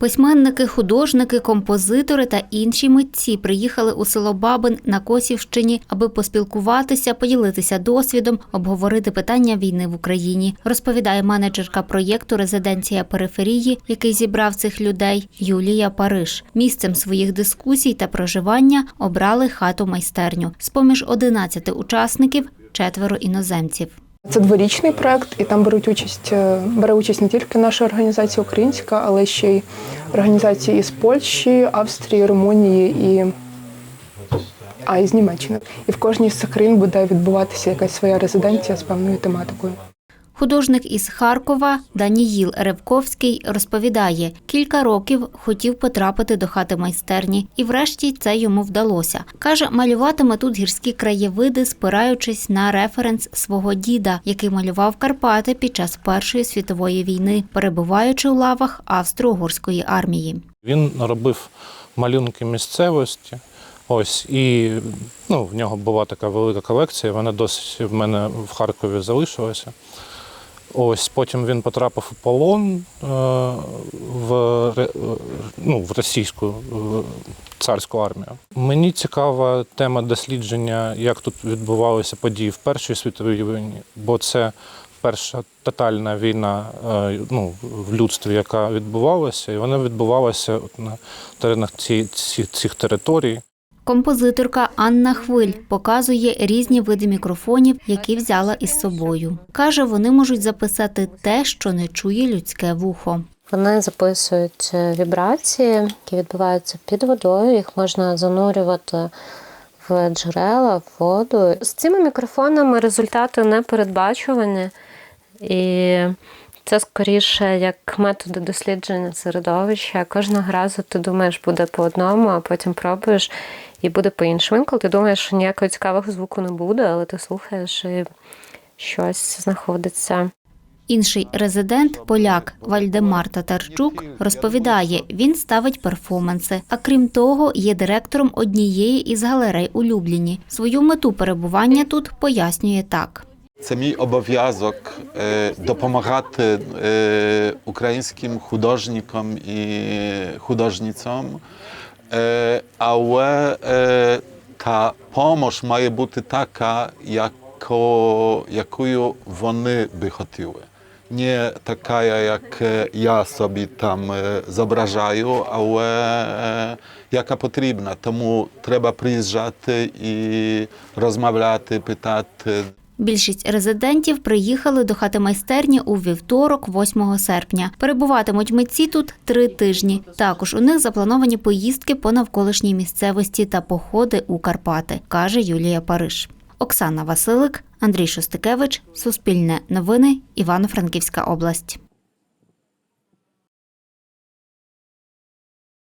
Письменники, художники, композитори та інші митці приїхали у село Бабин на Косівщині, аби поспілкуватися, поділитися досвідом, обговорити питання війни в Україні. Розповідає менеджерка проєкту Резиденція периферії, який зібрав цих людей Юлія Париж. Місцем своїх дискусій та проживання обрали хату майстерню. З поміж 11 учасників четверо іноземців. Це дворічний проект, і там беруть участь е, бере участь не тільки наша організація українська, але ще й організації із Польщі, Австрії, Румунії і а із Німеччини. І в кожній з цих країн буде відбуватися якась своя резиденція з певною тематикою. Художник із Харкова Даніїл Ревковський розповідає, кілька років хотів потрапити до хати майстерні, і врешті це йому вдалося. Каже, малюватиме тут гірські краєвиди, спираючись на референс свого діда, який малював Карпати під час Першої світової війни, перебуваючи у лавах Австро-Угорської армії. Він робив малюнки місцевості. Ось і ну, в нього була така велика колекція. Вона досі в мене в Харкові залишилася. Ось потім він потрапив у полон е, в, ну, в російську е, царську армію. Мені цікава тема дослідження, як тут відбувалися події в Першій світовій війні, бо це перша тотальна війна е, ну, в людстві, яка відбувалася, і вона відбувалася на теренах цих територій. Композиторка Анна Хвиль показує різні види мікрофонів, які взяла із собою. Каже, вони можуть записати те, що не чує людське вухо. Вони записують е, вібрації, які відбуваються під водою. Їх можна занурювати в джерела, в воду. З цими мікрофонами результати не передбачувані, і це скоріше як методи дослідження середовища. Кожного разу ти думаєш, буде по одному, а потім пробуєш і буде по-іншому. Інколи ти думаєш, що ніякого цікавого звуку не буде, але ти слухаєш і щось знаходиться. Інший резидент, поляк Вальдемар Татарчук, розповідає, він ставить перформанси. А крім того, є директором однієї із галерей у Любліні. Свою мету перебування тут пояснює так. Це мій обов'язок е, допомагати е, українським художникам і художницям, е, але е, та допомога має бути така, яко, якою вони би хотіли. Не така, як е, я собі там е, зображаю, але е, яка потрібна. Тому треба приїжджати і розмовляти, питати. Більшість резидентів приїхали до хати майстерні у вівторок, 8 серпня. Перебуватимуть митці тут три тижні. Також у них заплановані поїздки по навколишній місцевості та походи у Карпати, каже Юлія Париж. Оксана Василик, Андрій Шостикевич, Суспільне новини, Івано-Франківська область.